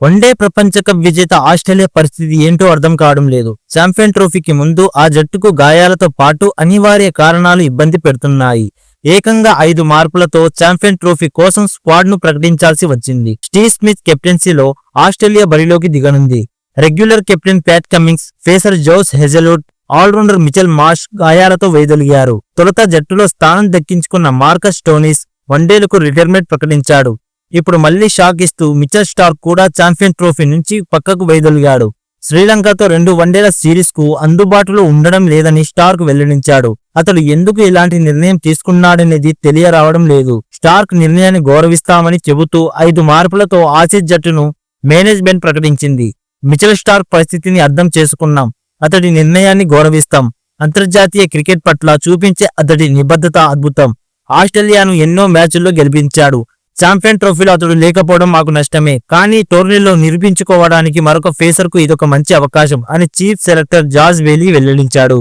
One day ప్రపంచ cup విజేత Australia పరిస్థితి ఏంటో అర్థం కావడం లేదు. ఛాంపియన్ ట్రోఫీకి ముందు ఆ జట్టుకు గాయాలతో పాటు అనివార్య కారణాలు ఇబ్బంది పెడుతున్నాయి. ఏకంగా ఐదు మార్పులతో ఛాంపియన్ ట్రోఫీ కోసం స్క్వాడ్ను ప్రకటించాల్సి వచ్చింది. స్టీవ్ స్మిత్ కెప్టెన్సీలో ఆస్ట్రేలియా బరిలోకి దిగనుంది. Regular captain Pat Cummins pacer Josh Hazlewood all rounder Mitchell Marsh గాయాలతో వైదొలిగారు. తొలుత జట్టులో స్థానం దక్కించుకున్న మార్కస్ టోనీస్ వన్డేలకు రిటైర్మెంట్ ప్రకటించాడు. ఇప్పుడు మళ్ళీ షాక్ ఇస్తూ మిచల్ స్టార్క్ కూడా ఛాంపియన్ ట్రోఫీ నుంచి పక్కకు వైదొలిగాడు శ్రీలంకతో రెండు వన్డేల సిరీస్కు అందుబాటులో ఉండడం లేదని స్టార్క్ వెల్లడించాడు. అతడు ఎందుకు ఇలాంటి నిర్ణయం తీసుకున్నాడనేది తెలియరావడం లేదు. స్టార్క్ నిర్ణయాన్ని గౌరవిస్తామని చెబుతూ ఐదు మార్పులతో ఆసీస్ జట్టును మేనేజ్మెంట్ ప్రకటించింది. మిచెల్ స్టార్క్ పరిస్థితిని అర్థం చేసుకున్నాం. అతడి నిర్ణయాన్ని గౌరవిస్తాం. అంతర్జాతీయ క్రికెట్ పట్ల చూపించే అతడి నిబద్ధత అద్భుతం. ఆస్ట్రేలియాను ఎన్నో మ్యాచ్ల్లో గెలిపించాడు. ఛాంపియన్ ట్రోఫీలో అతడు లేకపోవడం మాకు నష్టమే. కానీ టోర్నీలో నిరూపించుకోవడానికి మరొక ఫేసర్కు ఇదొక మంచి అవకాశం అని చీఫ్ సెలెక్టర్ జార్జ్ వేలీ వెల్లడించాడు.